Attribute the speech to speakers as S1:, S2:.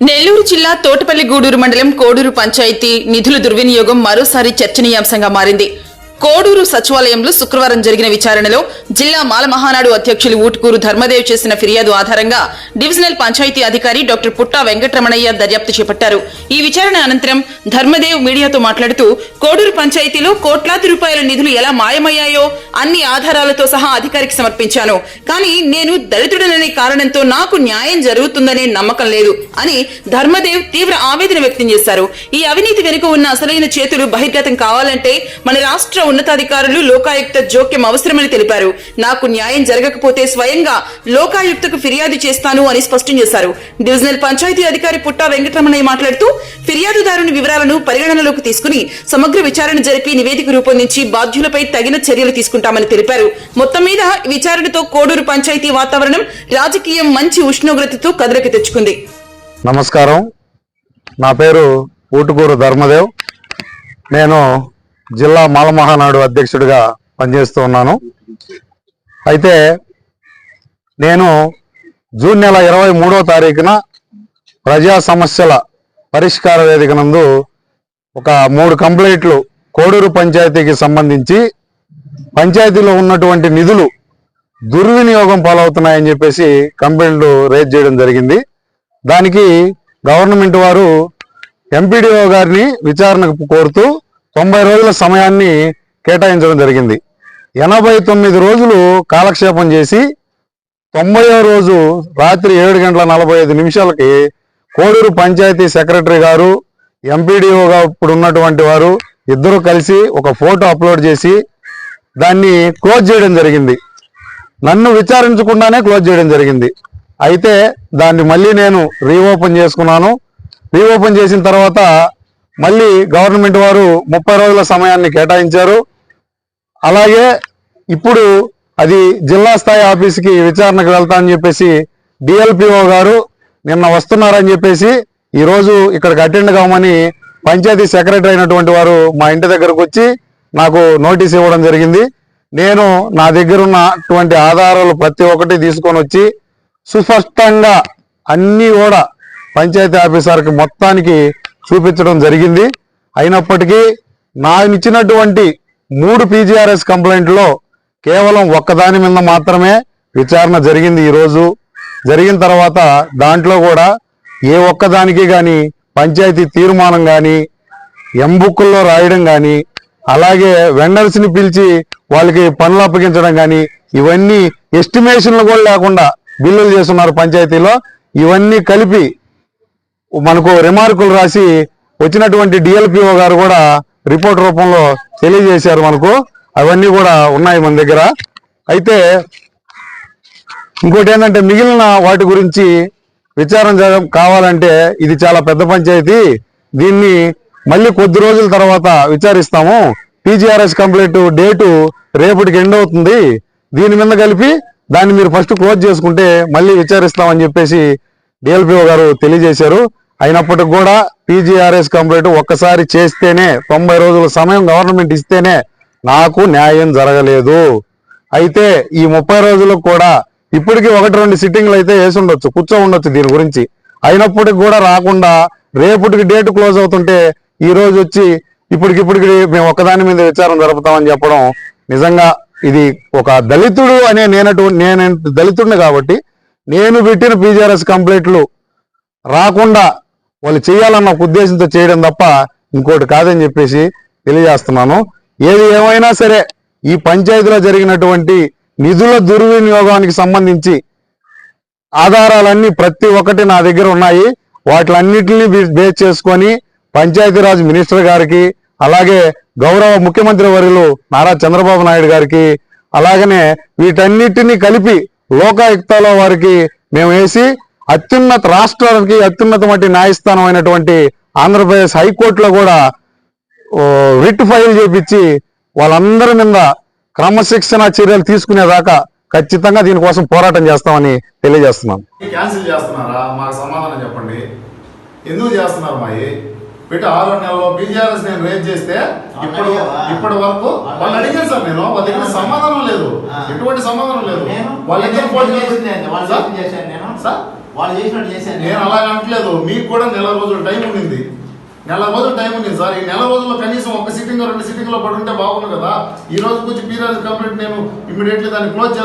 S1: నెల్లూరు జిల్లా తోటపల్లి గూడూరు మండలం కోడూరు పంచాయతీ నిధుల దుర్వినియోగం మరోసారి చర్చనీయాంశంగా మారింది. కోడూరు సచివాలయంలో శుక్రవారం జరిగిన విచారణలో జిల్లా మాల మహానాడు అధ్యక్షులు ఊటుకూరు ధర్మదేవ్ చేసిన ఫిర్యాదు ఆధారంగా డివిజనల్ పంచాయతీ అధికారి డాక్టర్ పుట్టా వెంకటరమణయ్య దర్యాప్తు చేపట్టారు. ఈ విచారణ అనంతరం ధర్మదేవ్ మీడియాతో మాట్లాడుతూ కోడూరు పంచాయతీలో కోట్లాది రూపాయల నిధులు ఎలా మాయమయ్యాయో అన్ని ఆధారాలతో సహా అధికారికి సమర్పించాను. కానీ నేను దళితుడననే కారణంతో నాకు న్యాయం జరుగుతుందనే నమ్మకం లేదు అని ధర్మదేవ్ తీవ్ర ఆవేదన వ్యక్తం చేశారు. ఈ అవినీతి వెనుక ఉన్న అసలైన చేతులు బహిర్గతం కావాలంటే మన రాష్ట్ర ఉన్నతాధికారులు లోకాయుక్త జోక్యం అవసరమని తెలిపారు. నాకు న్యాయం జరగకపోతే స్వయంగా లోకాయుక్తకు ఫిర్యాదు చేస్తాను అని స్పష్టం చేశారు. డివిజనల్ పంచాయతీ అధికారి పుట్టా వెంకటరమణయ్య మాట్లాడుతూ ఫిర్యాదుదారుని వివరాలను పరిగణనలోకి తీసుకుని సమగ్ర విచారణ జరిపి నివేదిక రూపొందించి బాధ్యులపై తగిన చర్యలు తీసుకుంటామని తెలిపారు. మొత్తం మీద విచారణతో కోడూరు పంచాయతీ వాతావరణం రాజకీయం మంచి ఉష్ణోగ్రతతో కదలికి తెచ్చుకుంది.
S2: నమస్కారం. నా పేరు ఊటుకూరు ధర్మదేవ్. నేను జిల్లా మాలమహానాడు అధ్యక్షుడిగా పనిచేస్తూ ఉన్నాను. అయితే నేను జూన్ నెల ఇరవై మూడో తారీఖున ప్రజా సమస్యల పరిష్కార వేదిక నందు ఒక మూడు కంప్లైంట్లు కోడూరు పంచాయతీకి సంబంధించి పంచాయతీలో ఉన్నటువంటి నిధులు దుర్వినియోగం పాలవుతున్నాయని చెప్పేసి కంప్లైంట్లు రేజ్ చేయడం జరిగింది. దానికి గవర్నమెంట్ వారు ఎంపీడీఓ గారిని విచారణకు కోరుతూ తొంభై రోజుల సమయాన్ని కేటాయించడం జరిగింది. ఎనభై తొమ్మిది రోజులు కాలక్షేపం చేసి తొంభైవ రోజు రాత్రి ఏడు గంటల నలభై ఐదు నిమిషాలకి కోడూరు పంచాయతీ సెక్రటరీ గారు ఎంపీడీఓగా ఇప్పుడు ఉన్నటువంటి వారు ఇద్దరు కలిసి ఒక ఫోటో అప్లోడ్ చేసి దాన్ని క్లోజ్ చేయడం జరిగింది. నన్ను విచారించకుండానే క్లోజ్ చేయడం జరిగింది. అయితే దాన్ని మళ్ళీ నేను రీఓపెన్ చేసుకున్నాను. రీఓపెన్ చేసిన తర్వాత మళ్ళీ గవర్నమెంట్ వారు ముప్పై రోజుల సమయాన్ని కేటాయించారు. అలాగే ఇప్పుడు అది జిల్లా స్థాయి ఆఫీస్కి విచారణకు వెళ్తా అని చెప్పేసి డిఎల్పిఓ గారు నిన్న వస్తున్నారని చెప్పేసి ఈరోజు ఇక్కడికి అటెండ్ కావమని పంచాయతీ సెక్రటరీ అయినటువంటి వారు మా ఇంటి దగ్గరకు వచ్చి నాకు నోటీస్ ఇవ్వడం జరిగింది. నేను నా దగ్గర ఉన్నటువంటి ఆధారాలు ప్రతి ఒక్కటి తీసుకొని వచ్చి సుస్పష్టంగా అన్నీ కూడా పంచాయతీ ఆఫీసర్కి మొత్తానికి చూపించడం జరిగింది. అయినప్పటికీ నాకు ఇచ్చినటువంటి మూడు పీజీఆర్ఎస్ కంప్లైంట్లో కేవలం ఒక్కదాని మీద మాత్రమే విచారణ జరిగింది ఈరోజు జరిగిన తర్వాత దాంట్లో కూడా ఏ ఒక్కదానికి కానీ పంచాయతీ తీర్మానం కానీ ఎంబుక్కుల్లో రాయడం కానీ అలాగే వెండర్స్ని పిలిచి వాళ్ళకి పనులు అప్పగించడం కానీ ఇవన్నీ ఎస్టిమేషన్లు కూడా లేకుండా బిల్లులు చేస్తున్నారు పంచాయతీలో. ఇవన్నీ కలిపి మనకు రిమార్కులు రాసి వచ్చినటువంటి డిఎల్పిఓ గారు కూడా రిపోర్ట్ రూపంలో తెలియజేశారు మనకు. అవన్నీ కూడా ఉన్నాయి మన దగ్గర. అయితే ఇంకోటి ఏంటంటే మిగిలిన వాటి గురించి విచారణ చేయడం కావాలంటే ఇది చాలా పెద్ద పంచాయతీ. దీన్ని మళ్ళీ కొద్ది రోజుల తర్వాత విచారిస్తాము. పీజీఆర్ఎస్ కంప్లీట్ డేటు రేపటికి ఎండ్ అవుతుంది. దీని మీద కలిపి దాన్ని మీరు ఫస్ట్ క్లోజ్ చేసుకుంటే మళ్ళీ విచారిస్తామని చెప్పేసి డిఎల్పిఓ గారు తెలియజేశారు. అయినప్పటికి కూడా పీజీఆర్ఎస్ కంప్లీట్ ఒక్కసారి చేస్తేనే తొంభై రోజుల సమయం గవర్నమెంట్ ఇస్తేనే నాకు న్యాయం జరగలేదు. అయితే ఈ ముప్పై రోజులకు కూడా ఇప్పటికీ ఒకటి రెండు సిట్టింగ్లు అయితే వేసి ఉండొచ్చు కూర్చో ఉండొచ్చు దీని గురించి. అయినప్పటికి కూడా రాకుండా రేపటికి డేట్ క్లోజ్ అవుతుంటే ఈ రోజు వచ్చి ఇప్పటికిప్పటికి మేము ఒక్కదాని మీద విచారం జరుపుతామని చెప్పడం నిజంగా ఇది ఒక దళితుడు అనే నేనటు నేను దళితుడిని కాబట్టి నేను పెట్టిన పీజీఆర్ఎస్ కంప్లైంట్లు రాకుండా వాళ్ళు చేయాలన్న ఒక ఉద్దేశంతో చేయడం తప్ప ఇంకోటి కాదని చెప్పేసి తెలియజేస్తున్నాను. ఏది ఏమైనా సరే ఈ పంచాయతీలో జరిగినటువంటి నిధుల దుర్వినియోగానికి సంబంధించి ఆధారాలన్నీ ప్రతి ఒక్కటి నా దగ్గర ఉన్నాయి. వాటిలన్నింటినీ బేస్ చేసుకొని పంచాయతీరాజ్ మినిస్టర్ గారికి అలాగే గౌరవ ముఖ్యమంత్రి వర్యులు నారా చంద్రబాబు నాయుడు గారికి అలాగనే వీటన్నిటినీ కలిపి లోకాయుక్తలో వారికి మేము వేసి అత్యున్నత రాష్ట్రానికి అత్యున్నతమైన న్యాయస్థానం అయినటువంటి ఆంధ్రప్రదేశ్ హైకోర్టులో కూడా రిట్ ఫైల్ చేపించి వాళ్ళందరి మీద క్రమశిక్షణ చర్యలు తీసుకునేదాకా ఖచ్చితంగా దీనికోసం పోరాటం చేస్తామని తెలియజేస్తున్నాను.
S3: క్యాన్సిల్ చేస్తున్నారా? మాకు సమాధానం చెప్పండి. ఎందుకు చేస్తున్నారు మాయి? పెట్టి ఆరో నెలలో బీజీఆర్ఎస్ నేను రేజ్ చేస్తే ఇప్పుడు ఇప్పటి వరకు వాళ్ళు అడిగారు సార్ నేను. వాళ్ళ దగ్గర సమాధానం లేదు. ఎటువంటి సమాధానం లేదు. వాళ్ళిద్దరు?
S4: వాళ్ళు చేశాను నేను.
S3: సార్? వాళ్ళు చేసినట్టు చేశాను.
S2: నేను అలా అనట్లేదు. మీకు కూడా నెల రోజులు టైం ఉండింది. నెల రోజులు టైం ఉంది సార్ ఈ నెల రోజుల్లో కనీసం ఒక సిట్టింగ్ రెండు సిట్టింగ్లో పడి ఉంటే బాగుండు కదా. ఈ రోజు కూర్చి పీరియడ్ కంప్లీట్ నేను ఇమీడియట్లీ దాన్ని క్లోజ్ చేస్తాను